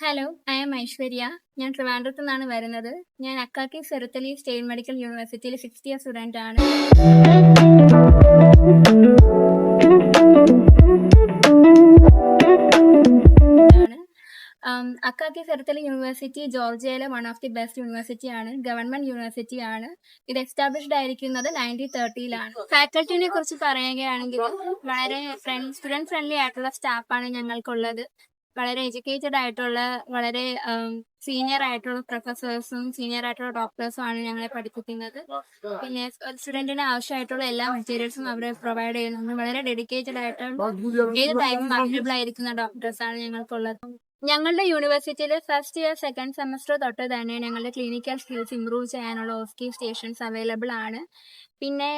Hello I M Aishwarya ഞാൻ ട്രിവാൻഡ്രത്തു നിന്നാണ് വരുന്നത്. ഞാൻ അക്കാക്കി സെറുത്തലി സ്റ്റേറ്റ് മെഡിക്കൽ യൂണിവേഴ്സിറ്റിയിലെ സിക്സ്ത് ഇയർ സ്റ്റുഡന്റ് ആണ്. Akaki Tsereteli university ജോർജിയയിലെ one of the best university ആണ്. ഗവൺമെന്റ് യൂണിവേഴ്സിറ്റി ആണ്. ഇത് എസ്റ്റാബ്ലിഷ്ഡ് ആയിരിക്കുന്നത് നയന്റീൻ തേർട്ടിയിലാണ് ഫാക്കൽറ്റിനെ കുറിച്ച് പറയുകയാണെങ്കിൽ വളരെ ഫ്രണ്ട് സ്റ്റുഡന്റ് ഫ്രണ്ട്ലി ആയിട്ടുള്ള സ്റ്റാഫാണ് ഞങ്ങൾക്കുള്ളത്. വളരെ എഡ്യൂക്കേറ്റഡ് ആയിട്ടുള്ള വളരെ സീനിയർ ആയിട്ടുള്ള പ്രൊഫസേഴ്സും സീനിയർ ആയിട്ടുള്ള ഡോക്ടേഴ്സും ആണ് ഞങ്ങളെ പഠിപ്പിക്കുന്നത്. പിന്നെ സ്റ്റുഡന്റിന് ആവശ്യമായിട്ടുള്ള എല്ലാ മെറ്റീരിയൽസും അവരെ പ്രൊവൈഡ് ചെയ്യുന്നുണ്ട്. വളരെ ഡെഡിക്കേറ്റഡ് ആയിട്ട് ഏത് ടൈമും അവൈലബിൾ ആയിരിക്കുന്ന ഡോക്ടേഴ്സ് ആണ് ഞങ്ങൾക്കുള്ളത്. ഞങ്ങളുടെ യൂണിവേഴ്സിറ്റിയിൽ ഫസ്റ്റ് ഇയർ സെക്കൻഡ് സെമസ്റ്റർ തൊട്ട് തന്നെ ഞങ്ങളുടെ ക്ലിനിക്കൽ സ്കിൽസ് ഇംപ്രൂവ് ചെയ്യാനുള്ള ഓസ്കി സ്റ്റേഷൻസ് അവൈലബിൾ ആണ്. പിന്നെ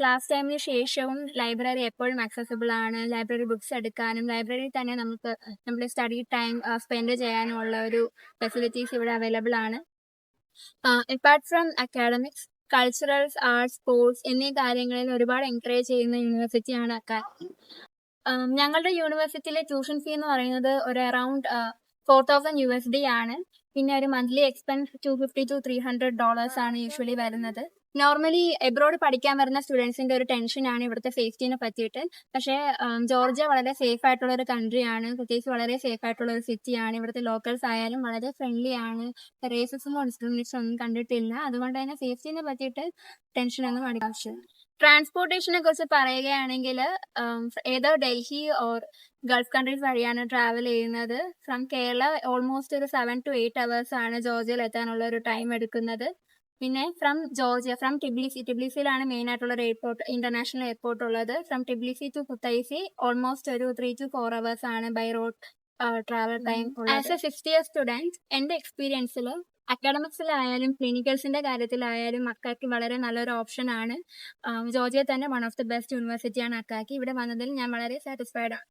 ക്ലാസ് ടൈമിന് ശേഷവും ലൈബ്രറി എപ്പോഴും ആക്സസിബിൾ ആണ്. ലൈബ്രറി ബുക്സ് എടുക്കാനും ലൈബ്രറിയിൽ തന്നെ നമുക്ക് നമ്മുടെ സ്റ്റഡി ടൈം സ്പെൻഡ് ചെയ്യാനുള്ള ഒരു ഫെസിലിറ്റീസ് ഇവിടെ അവൈലബിൾ ആണ്. Apart from academics culturals arts sports എന്നീ കാര്യങ്ങളിൽ ഒരുപാട് എൻകറേജ് ചെയ്യുന്ന യൂണിവേഴ്സിറ്റിയാണ് അക്കാദമി ഞങ്ങളുടെ യൂണിവേഴ്സിറ്റിയിലെ ട്യൂഷൻ ഫീ എന്ന് പറയുന്നത് ഒരു around four thousand U S D ആണ്. പിന്നെ ഒരു monthly expense two fifty two three hundred dollars ആണ് യൂഷ്വലി വരുന്നത്. നോർമലി എബ്രോഡ് പഠിക്കാൻ വരുന്ന സ്റ്റുഡൻസിന്റെ ഒരു ടെൻഷനാണ് ഇവിടുത്തെ സേഫ്റ്റിനെ പറ്റിയിട്ട്. പക്ഷേ ജോർജിയ വളരെ സേഫ് ആയിട്ടുള്ള ഒരു കൺട്രിയാണ് പ്രത്യേകിച്ച് വളരെ സേഫ് ആയിട്ടുള്ള ഒരു സിറ്റിയാണ് ഇവിടുത്തെ ലോക്കൽസ് ആയാലും വളരെ ഫ്രണ്ട്ലി ആണ്. റേസസും ഡിസ്ക്രിമിനേഷൻ ഒന്നും കണ്ടിട്ടില്ല. അതുകൊണ്ട് തന്നെ സേഫ്റ്റിനെ പറ്റിയിട്ട് ടെൻഷനൊന്നും അടിക്കാൻ ആവശ്യമില്ല. ട്രാൻസ്പോർട്ടേഷനെ കുറിച്ച് പറയുകയാണെങ്കിൽ ഏതോ ഡൽഹി ഓർ ഗൾഫ് കൺട്രീസ് വഴിയാണ് ട്രാവൽ ചെയ്യുന്നത്. ഫ്രം കേരള ഓൾമോസ്റ്റ് ഒരു സെവൻ ടു എയ്റ്റ് അവേഴ്സ് ആണ് ജോർജിയയിൽ എത്താനുള്ള ഒരു ടൈം എടുക്കുന്നത്. പിന്നെ ഫ്രം ജോർജിയ ഫ്രം ടിബ്ലിസി ടിബ്ലിസിയിലാണ് മെയിൻ ആയിട്ടുള്ള ഒരു എയർപോർട്ട് ഇന്റർനാഷണൽ എയർപോർട്ട് ഉള്ളത്. From Tbilisi to Kutaisi almost ഒരു ത്രീ ടു ഫോർ അവേഴ്സ് ആണ് by road travel time as a sixty year student എന്റെ എക്സ്പീരിയൻസിൽ അക്കാഡമിക്സിലായാലും ക്ലിനിക്കൽസിന്റെ കാര്യത്തിലായാലും അക്കാക്കി വളരെ നല്ലൊരു ഓപ്ഷൻ ആണ്. ജോർജിയ തന്നെ വൺ ഓഫ് ദി ബെസ്റ്റ് യൂണിവേഴ്സിറ്റിയാണ് അക്കാക്കി. ഇവിടെ വന്നതിൽ ഞാൻ വളരെ സാറ്റിസ്ഫൈഡ് ആണ്.